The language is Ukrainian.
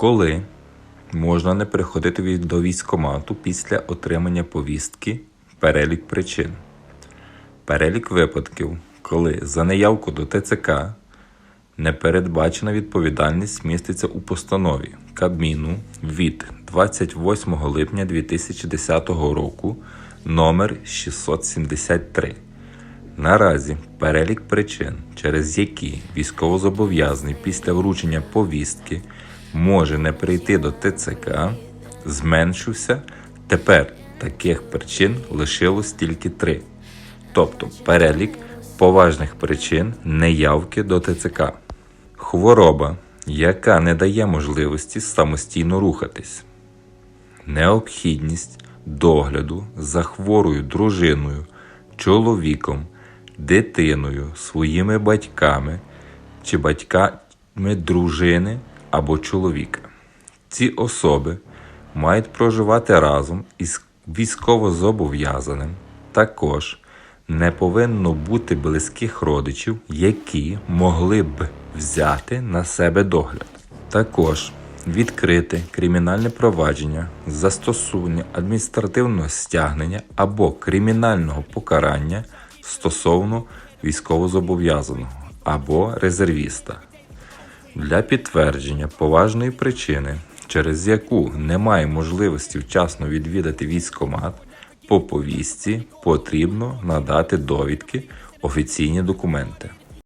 Коли можна не приходити до військкомату після отримання повістки перелік причин. Перелік випадків, коли за неявку до ТЦК непередбачена відповідальність міститься у постанові Кабміну від 28 липня 2010 року номер 673. Наразі перелік причин, через які військовозобов'язаний після вручення повістки може не прийти до ТЦК, зменшився. Тепер таких причин лишилось тільки три. Тобто перелік поважних причин неявки до ТЦК. Хвороба, яка не дає можливості самостійно рухатись. Необхідність догляду за хворою дружиною, чоловіком, дитиною, своїми батьками чи батьками дружини або чоловіка. Ці особи мають проживати разом із військовозобов'язаним. Також не повинно бути близьких родичів, які могли б взяти на себе догляд. Також відкрити кримінальне провадження застосування адміністративного стягнення або кримінального покарання стосовно військовозобов'язаного або резервіста для підтвердження поважної причини, через яку немає можливості вчасно відвідати військкомат, по повістці потрібно надати довідки, офіційні документи.